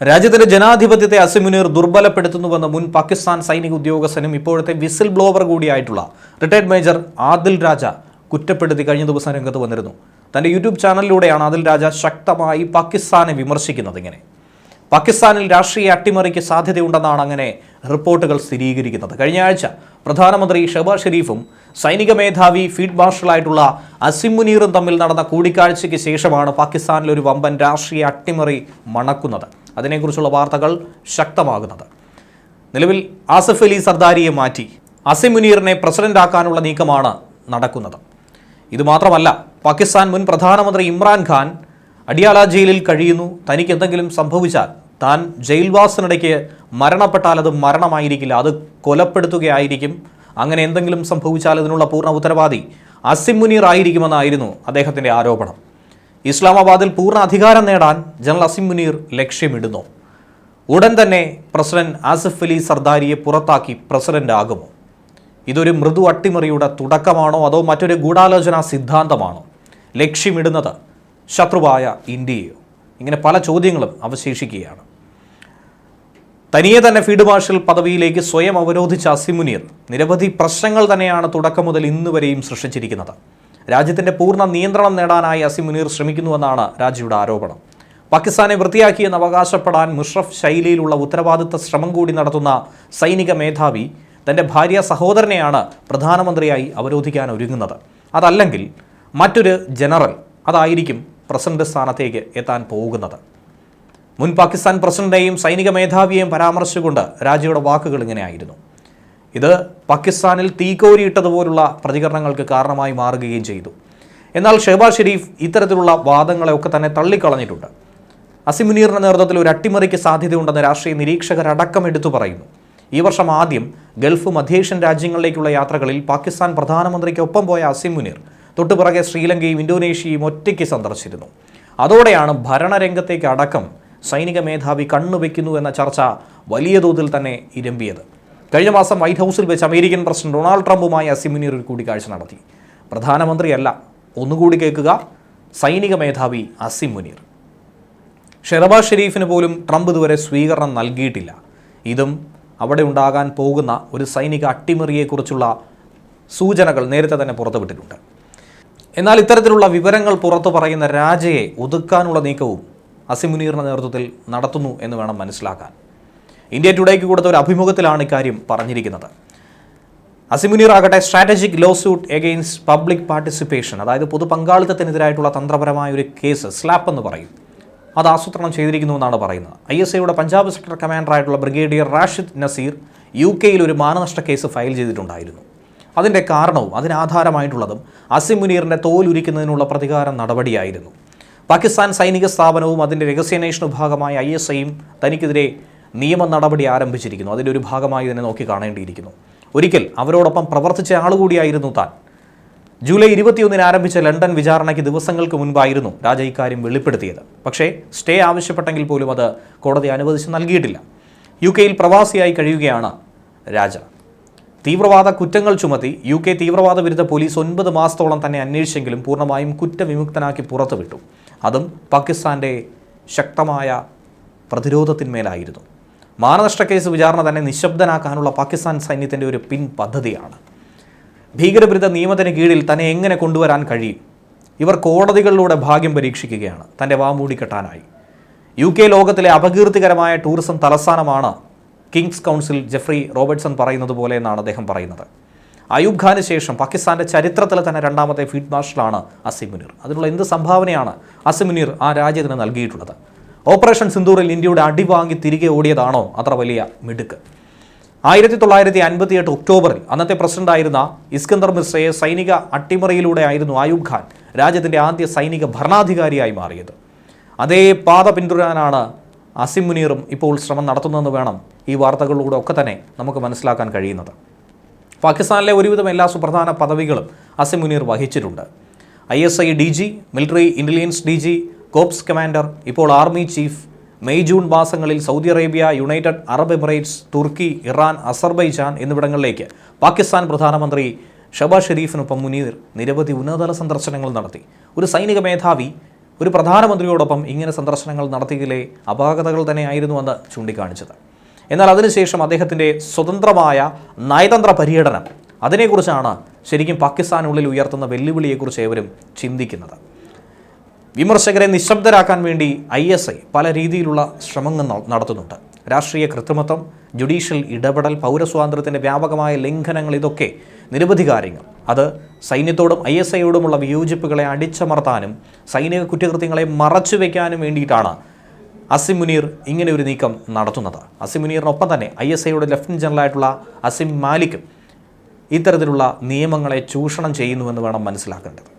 രാജ്യത്തിന്റെ ജനാധിപത്യത്തെ അസിമുനീർ ദുർബലപ്പെടുത്തുന്നുവെന്ന് മുൻ പാകിസ്ഥാൻ സൈനിക ഉദ്യോഗസ്ഥനും ഇപ്പോഴത്തെ വിസിൽ ബ്ലോവർ കൂടിയായിട്ടുള്ള റിട്ടയർഡ് മേജർ ആദിൽ രാജ കുറ്റപ്പെടുത്തി കഴിഞ്ഞ ദിവസം രംഗത്ത് വന്നിരുന്നു. തന്റെ യൂട്യൂബ് ചാനലിലൂടെയാണ് ആദിൽ രാജ ശക്തമായി പാകിസ്ഥാനെ വിമർശിക്കുന്നത് ഇങ്ങനെ. പാകിസ്ഥാനിൽ രാഷ്ട്രീയ അട്ടിമറിക്ക് സാധ്യതയുണ്ടെന്നാണ് അങ്ങനെ റിപ്പോർട്ടുകൾ സ്ഥിരീകരിക്കുന്നത്. കഴിഞ്ഞ ആഴ്ച പ്രധാനമന്ത്രി ഷെബാസ് ഷെരീഫും സൈനിക മേധാവി ഫീൽഡ് മാർഷലായിട്ടുള്ള അസിം മുനീറും തമ്മിൽ നടന്ന കൂടിക്കാഴ്ചയ്ക്ക് ശേഷമാണ് പാകിസ്ഥാനിൽ ഒരു വമ്പൻ രാഷ്ട്രീയ അട്ടിമറി മണക്കുന്നത്. അതിനെക്കുറിച്ചുള്ള വാർത്തകൾ ശക്തമാകുന്നത്. നിലവിൽ ആസിഫ് അലി സർദാരിയെ മാറ്റി അസിം മുനീറിനെ പ്രസിഡന്റാക്കാനുള്ള നീക്കമാണ് നടക്കുന്നത്. ഇതുമാത്രമല്ല പാകിസ്ഥാൻ മുൻ പ്രധാനമന്ത്രി ഇമ്രാൻഖാൻ അടിയാല ജയിലിൽ കഴിയുന്നു. തനിക്ക് എന്തെങ്കിലും സംഭവിച്ചാൽ താൻ ജയിൽവാസത്തിനിടയ്ക്ക് മരണപ്പെട്ടാൽ അത് മരണമായിരിക്കില്ല അത് കൊലപ്പെടുത്തുകയായിരിക്കും. അങ്ങനെ എന്തെങ്കിലും സംഭവിച്ചാൽ അതിനുള്ള പൂർണ ഉത്തരവാദി അസിം മുനീർ ആയിരിക്കുമെന്നായിരുന്നു അദ്ദേഹത്തിന്റെ ആരോപണം. ഇസ്ലാമാബാദിൽ പൂർണ അധികാരം നേടാൻ ജനറൽ അസിം മുനീർ ലക്ഷ്യമിടുന്നു. ഉടൻ തന്നെ പ്രസിഡന്റ് ആസിഫ് അലി സർദാരിയെ പുറത്താക്കി പ്രസിഡന്റ് ആകുമോ? ഇതൊരു മൃദു അട്ടിമറിയുടെ തുടക്കമാണോ അതോ മറ്റൊരു ഗൂഢാലോചന സിദ്ധാന്തമാണോ? ലക്ഷ്യമിടുന്നത് ശത്രുവായ ഇന്ത്യയോ ഇങ്ങനെ പല ചോദ്യങ്ങളും അവശേഷിക്കുകയാണ്. തനിയെ തന്നെ ഫീഡ് മാർഷൽ പദവിയിലേക്ക് സ്വയം അവരോധിച്ച അസിമുനീർ നിരവധി പ്രശ്നങ്ങൾ തന്നെയാണ് തുടക്കം മുതൽ ഇന്നുവരെയും സൃഷ്ടിച്ചിരിക്കുന്നത്. രാജ്യത്തിന്റെ പൂർണ നിയന്ത്രണം നേടാനായി അസിമുനീർ ശ്രമിക്കുന്നുവെന്നാണ് രാജിയുടെ ആരോപണം. പാകിസ്ഥാനെ വൃത്തിയാക്കിയെന്ന് അവകാശപ്പെടാൻ മുഷറഫ് ശൈലിയിലുള്ള ഉത്തരവാദിത്ത ശ്രമം കൂടി നടത്തുന്ന സൈനിക മേധാവി തന്റെ ഭാര്യ സഹോദരനെയാണ് പ്രധാനമന്ത്രിയായി അവരോധിക്കാൻ ഒരുങ്ങുന്നത്. അതല്ലെങ്കിൽ മറ്റൊരു ജനറൽ അതായിരിക്കും പ്രസിഡന്റ് സ്ഥാനത്തേക്ക് എത്താൻ പോകുന്നത്. മുൻ പാകിസ്ഥാൻ പ്രസിഡന്റിനെയും സൈനിക മേധാവിയെയും പരാമർശിച്ചുകൊണ്ട് രാജിയുടെ വാക്കുകൾ ഇങ്ങനെയായിരുന്നു. ഇത് പാകിസ്ഥാനിൽ തീക്കോരിയിട്ടതുപോലുള്ള പ്രതികരണങ്ങൾക്ക് കാരണമായി മാറുകയും ചെയ്തു. എന്നാൽ ഷെഹബാസ് ഷെരീഫ് ഇത്തരത്തിലുള്ള വാദങ്ങളെയൊക്കെ തന്നെ തള്ളിക്കളഞ്ഞിട്ടുണ്ട്. അസിമുനീറിന്റെ നേതൃത്വത്തിൽ ഒരു അട്ടിമറിക്ക് സാധ്യതയുണ്ടെന്ന് രാഷ്ട്രീയ നിരീക്ഷകരടക്കം എടുത്തു പറയുന്നു. ഈ വർഷം ആദ്യം ഗൾഫ് മധ്യേഷ്യൻ രാജ്യങ്ങളിലേക്കുള്ള യാത്രകളിൽ പാകിസ്ഥാൻ പ്രധാനമന്ത്രിക്കൊപ്പം പോയ അസിം മുനീർ തൊട്ടുപിറകെ ശ്രീലങ്കയും ഇന്തോനേഷ്യയും ഒറ്റയ്ക്ക് സന്ദർശിച്ചിരുന്നു. അതോടെയാണ് ഭരണരംഗത്തേക്ക് അടക്കം സൈനിക മേധാവി കണ്ണുവെക്കുന്നു എന്ന ചർച്ച വലിയ തോതിൽ തന്നെ ഇരമ്പിയത്. കഴിഞ്ഞ മാസം വൈറ്റ് ഹൗസിൽ വെച്ച് അമേരിക്കൻ പ്രസിഡന്റ് ഡൊണാൾഡ് ട്രംപുമായി അസിമുനീർ ഒരു കൂടിക്കാഴ്ച നടത്തി. പ്രധാനമന്ത്രിയല്ല ഒന്നുകൂടി കേൾക്കുക സൈനിക മേധാവി അസിം മുനീർ. ഷെറബാസ് ഷെരീഫിന് പോലും ട്രംപ് ഇതുവരെ സ്വീകരണം നൽകിയിട്ടില്ല. ഇതും അവിടെ ഉണ്ടാകാൻ പോകുന്ന ഒരു സൈനിക അട്ടിമറിയെക്കുറിച്ചുള്ള സൂചനകൾ നേരത്തെ തന്നെ പുറത്തുവിട്ടിട്ടുണ്ട്. എന്നാൽ ഇത്തരത്തിലുള്ള വിവരങ്ങൾ പുറത്തു പറയുന്ന രാജയെ ഒതുക്കാനുള്ള നീക്കവും അസിമുനീറിന്റെ നേതൃത്വത്തിൽ നടത്തുന്നു എന്ന് വേണം മനസ്സിലാക്കാൻ. ഇന്ത്യ ടുഡേക്ക് കൊടുത്ത ഒരു അഭിമുഖത്തിലാണ് ഇക്കാര്യം പറഞ്ഞിരിക്കുന്നത്. അസിമുനീർ ആകട്ടെ strategic lawsuit against public participation അതായത് പൊതു പങ്കാളിത്തത്തിനെതിരായിട്ടുള്ള തന്ത്രപരമായ ഒരു കേസ് സ്ലാപ്പ് എന്ന് പറയും. അത് ആസൂത്രണം ചെയ്തിരിക്കുന്നുവെന്നാണ് പറയുന്നത്. ഐ എസ് ഐയുടെ പഞ്ചാബ് സെക്ടർ കമാൻഡറായിട്ടുള്ള ബ്രിഗേഡിയർ റാഷിദ് നസീർ യു കെയിൽ ഒരു മാനനഷ്ട കേസ് ഫയൽ ചെയ്തിട്ടുണ്ടായിരുന്നു. അതിന്റെ കാരണവും അതിനാധാരമായിട്ടുള്ളതും അസിം മുനീറിന്റെ തോലുരിക്കുന്നതിനുള്ള പ്രതികാര നടപടിയായിരുന്നു. പാകിസ്ഥാൻ സൈനിക സ്ഥാപനവും അതിന്റെ രഹസ്യാന്വേഷണ വിഭാഗമായ ഐ എസ് ഐയും തനിക്കെതിരെ നിയമ നടപടി ആരംഭിച്ചിരിക്കുന്നു. അതിന്റെ ഒരു ഭാഗമായി തന്നെ നോക്കി കാണേണ്ടിയിരിക്കുന്നു. ഒരിക്കൽ അവരോടൊപ്പം പ്രവർത്തിച്ച ആളുകൂടിയായിരുന്നു താൻ. ജൂലൈ ഇരുപത്തിയൊന്നിന് ആരംഭിച്ച ലണ്ടൻ വിചാരണയ്ക്ക് ദിവസങ്ങൾക്ക് മുൻപായിരുന്നു രാജ ഇക്കാര്യം വെളിപ്പെടുത്തിയത്. പക്ഷേ സ്റ്റേ ആവശ്യപ്പെട്ടെങ്കിൽ പോലും അത് കോടതി അനുവദിച്ച് നൽകിയിട്ടില്ല. യു കെയിൽ പ്രവാസിയായി കഴിയുകയാണ് രാജ. തീവ്രവാദ കുറ്റങ്ങൾ ചുമത്തി യു കെ തീവ്രവാദ വിരുദ്ധ പോലീസ് ഒൻപത് മാസത്തോളം തന്നെ അന്വേഷിച്ചെങ്കിലും പൂർണമായും കുറ്റവിമുക്തനാക്കി പുറത്തുവിട്ടു. അതും പാകിസ്ഥാന്റെ ശക്തമായ പ്രതിരോധത്തിന്മേലായിരുന്നു. മാനനഷ്ട കേസ് വിചാരണ തന്നെ നിശബ്ദനാക്കാനുള്ള പാകിസ്ഥാൻ സൈന്യത്തിന്റെ ഒരു പിൻ പദ്ധതിയാണ്. ഭീകരവിരുദ്ധ നിയമത്തിന് കീഴിൽ തന്നെ എങ്ങനെ കൊണ്ടുവരാൻ കഴിയും? ഇവർ കോടതികളിലൂടെ ഭാഗ്യം പരീക്ഷിക്കുകയാണ്. തന്റെ വാമൂടി കെട്ടാനായി. യു കെ ലോകത്തിലെ അപകീർത്തികരമായ ടൂറിസം തലസ്ഥാനമാണ് കിങ്സ് കൗൺസിൽ ജെഫ്രി റോബർട്ട്സൺ പറയുന്നത് പോലെ എന്നാണ് അദ്ദേഹം പറയുന്നത്. അയൂബ് ഖാന് ശേഷം പാകിസ്ഥാന്റെ ചരിത്രത്തിലെ തന്നെ രണ്ടാമത്തെ ഫീൽഡ് മാർഷലാണ് അസിം മുനീർ. അതിനുള്ള എന്ത് സംഭാവനയാണ് അസിം മുനീർ ആ രാജ്യത്തിന് നൽകിയിട്ടുള്ളത്? ഓപ്പറേഷൻ സിന്ദൂറിൽ ഇന്ത്യയുടെ അടിവാങ്ങി തിരികെ ഓടിയതാണോ അത്ര വലിയ മിടുക്ക്? ആയിരത്തി തൊള്ളായിരത്തി അൻപത്തി എട്ട് ഒക്ടോബറിൽ അന്നത്തെ പ്രസിഡന്റായിരുന്ന ഇസ്കന്ദർ മിശ്രയെ സൈനിക അട്ടിമറിയിലൂടെ ആയിരുന്നു ആയൂബ് ഖാൻ രാജ്യത്തിന്റെ ആദ്യ സൈനിക ഭരണാധികാരിയായി മാറിയത്. അതേ പാത പിന്തുടരാനാണ് അസിം മുനീറും ഇപ്പോൾ ശ്രമം നടത്തുന്നതെന്ന് വേണം ഈ വാർത്തകളിലൂടെ ഒക്കെ തന്നെ നമുക്ക് മനസ്സിലാക്കാൻ കഴിയുന്നത്. പാകിസ്ഥാനിലെ ഒരുവിധം എല്ലാ സുപ്രധാന പദവികളും അസിം മുനീർ വഹിച്ചിട്ടുണ്ട്. I S I D G military intelligence D G corps commander ഇപ്പോൾ ആർമി ചീഫ് മെയ് ജൂൺ മാസങ്ങളിൽ Saudi Arabia United Arab Emirates തുർക്കി ഇറാൻ അസർബൈജാൻ എന്നിവിടങ്ങളിലേക്ക് പാകിസ്ഥാൻ പ്രധാനമന്ത്രി ഷബാസ് ഷെരീഫിനൊപ്പം മുനീർ നിരവധി ഉന്നതതല സന്ദർശനങ്ങൾ നടത്തി. ഒരു സൈനിക മേധാവി ഒരു പ്രധാനമന്ത്രിയോടൊപ്പം ഇങ്ങനെ സന്ദർശനങ്ങൾ നടത്തിയതിലെ അപാകതകൾ തന്നെയായിരുന്നുവെന്ന് ചൂണ്ടിക്കാണിച്ചത്. എന്നാൽ അതിനുശേഷം അദ്ദേഹത്തിന്റെ സ്വതന്ത്രമായ നയതന്ത്ര പര്യടനം അതിനെക്കുറിച്ചാണ് ശരിക്കും പാകിസ്ഥാനുള്ളിൽ ഉയർത്തുന്ന വെല്ലുവിളിയെക്കുറിച്ച് ഏവരും ചിന്തിക്കുന്നത്. വിമർശകരെ നിശബ്ദരാക്കാൻ വേണ്ടി ഐ എസ് ഐ പല രീതിയിലുള്ള ശ്രമങ്ങൾ നടത്തുന്നുണ്ട്. രാഷ്ട്രീയ കൃത്രിമത്വം ജുഡീഷ്യൽ ഇടപെടൽ പൗരസ്വാതന്ത്ര്യത്തിന്റെ വ്യാപകമായ ലംഘനങ്ങൾ ഇതൊക്കെ നിരവധി കാര്യങ്ങൾ. അത് സൈന്യത്തോടും ഐ എസ് ഐയോടുമുള്ള വിയോജിപ്പുകളെ അടിച്ചമർത്താനും സൈനിക കുറ്റകൃത്യങ്ങളെ മറച്ചു വയ്ക്കാനും വേണ്ടിയിട്ടാണ് അസിം മുനീർ ഇങ്ങനെ ഒരു നീക്കം നടത്തുന്നത്. അസിം മുനീറിനൊപ്പം തന്നെ ഐ എസ് ഐയുടെ ലഫ്റ്റനന്റ് ജനറലായിട്ടുള്ള അസിം മാലിക്കും ഇത്തരത്തിലുള്ള നിയമങ്ങളെ ചൂഷണം ചെയ്യുന്നുവെന്ന് വേണം മനസ്സിലാക്കേണ്ടത്.